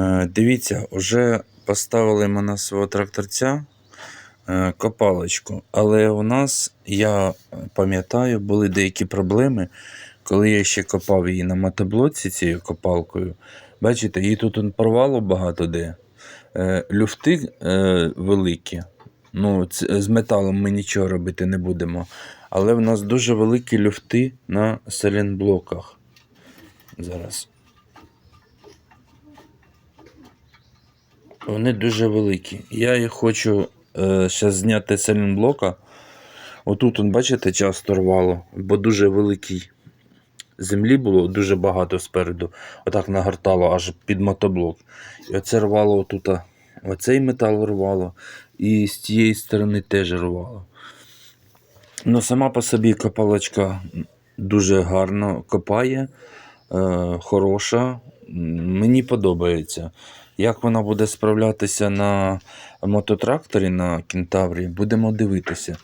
Е, Дивіться, вже поставили ми на свого тракторця е, копалочку. Але у нас, я пам'ятаю, були деякі проблеми, коли я ще копав її на мотоблоці цією копалкою. Бачите, її тут порвало багато де. Е, Люфти великі. Ну, з металом ми нічого робити не будемо. Але в нас дуже великі люфти на селенблоках. Зараз. Вони дуже великі. Я їх хочу е, зараз зняти з селенблока. Отут, он, бачите, часто рвало, бо дуже великий землі було, дуже багато спереду. Отак нагортало аж під мотоблок. І оце рвало отут. Оцей метал рвало, і з тієї сторони теж рвало. Ну, сама по собі копалочка дуже гарно копає, е, хороша. Мені подобається. Як вона буде справлятися на мототракторі на кентаврі, будемо дивитися.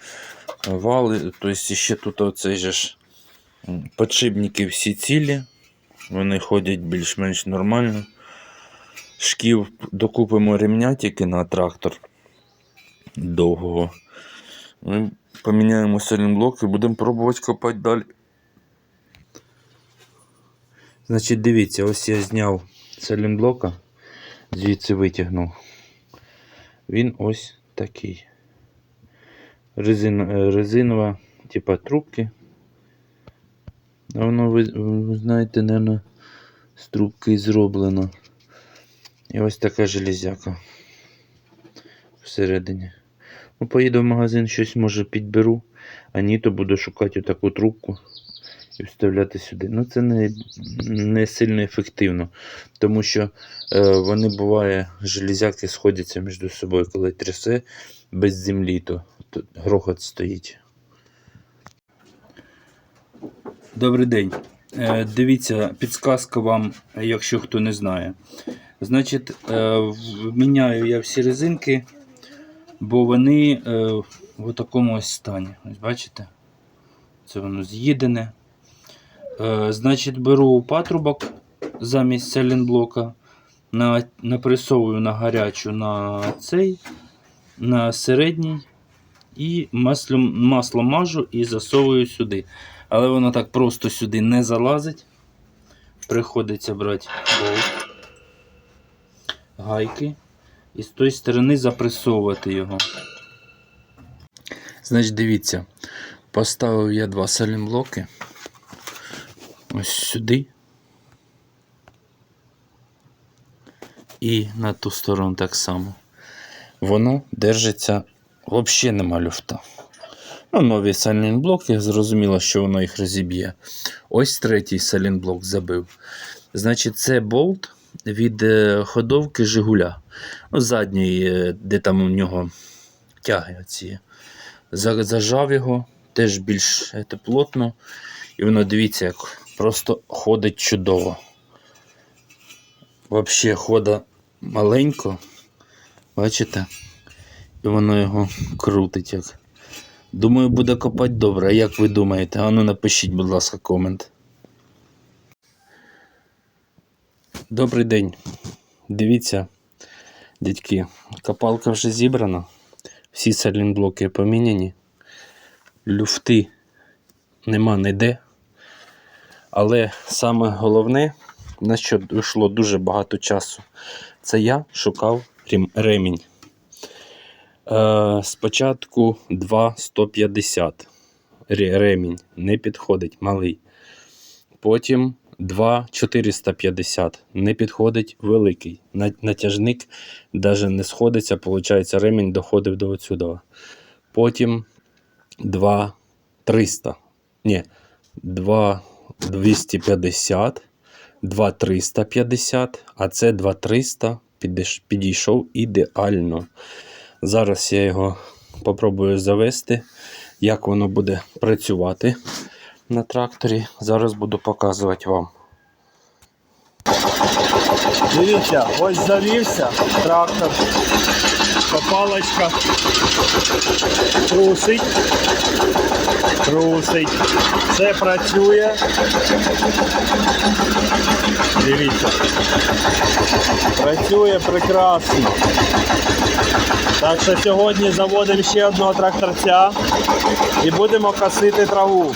Вали, тобто ще тут оцей же ж подшипники всі цілі, вони ходять більш-менш нормально. Шків докупимо ремня тільки на трактор довгого. Ми поміняємо селенблок і будемо пробувати копати далі. Значить, дивіться, ось я зняв селенблока, звідси витягнув. Він ось такий. Резин, е, резинова, типа трубки. А воно, ви, ви знаєте, наверное, з трубки зроблено. І ось така железяка всередині. Ну, поїду в магазин, щось може підберу, а ні, то буду шукати таку трубку і вставляти сюди. Ну, це не, не сильно ефективно, тому що е, вони буває, железяки сходяться між собою, коли трясе без землі, то, то грохот стоїть. Добрий день. Е, Дивіться, підсказка вам, якщо хто не знає. Значить, е, міняю я всі резинки, бо вони е, в такому ось стані. Ось бачите? Це воно з'їдене. Е, Значить, беру патрубок замість селенблока, на, напресовую на гарячу на цей, на середній. І маслом, масло мажу і засовую сюди. Але воно так просто сюди не залазить. Приходиться брати болт, гайки і з тої сторони запресовувати його. Значить, дивіться, поставив я два салімблоки. Ось сюди. І на ту сторону так само. Воно держиться, взагалі нема люфта. Ну, нові салінблоки, зрозуміло, що воно їх розіб'є. Ось третій салінблок забив. Значить, це болт від е, ходовки Жигуля. Ну, задній, е, де там у нього тяги оці. Зажав його, теж більш е, плотно. І воно, дивіться, як просто ходить чудово. Взагалі хода маленько. Бачите? І воно його крутить як. Думаю, буде копати добре. А як ви думаєте? Ану напишіть, будь ласка, комент. Добрий день. Дивіться, дядьки, копалка вже зібрана. Всі салінблоки поміняні. Люфти нема ніде. Але саме головне, на що йшло дуже багато часу, це я шукав ремінь. Е, спочатку 2,150 ре- ремінь не підходить малий. Потім 2,450 не підходить великий. Натяжник навіть не сходиться, виходить, ремінь доходив до отсюда. Потім 2,300. Ні, 2,250, 2,350, а це 2,300 підійшов ідеально. Зараз я його попробую завести, як воно буде працювати на тракторі. Зараз буду показувати вам. Дивіться, ось завівся трактор, копалочка, трусить, трусить, все працює. Дивіться. Працює прекрасно. Так що сьогодні заводимо ще одного тракторця і будемо косити траву.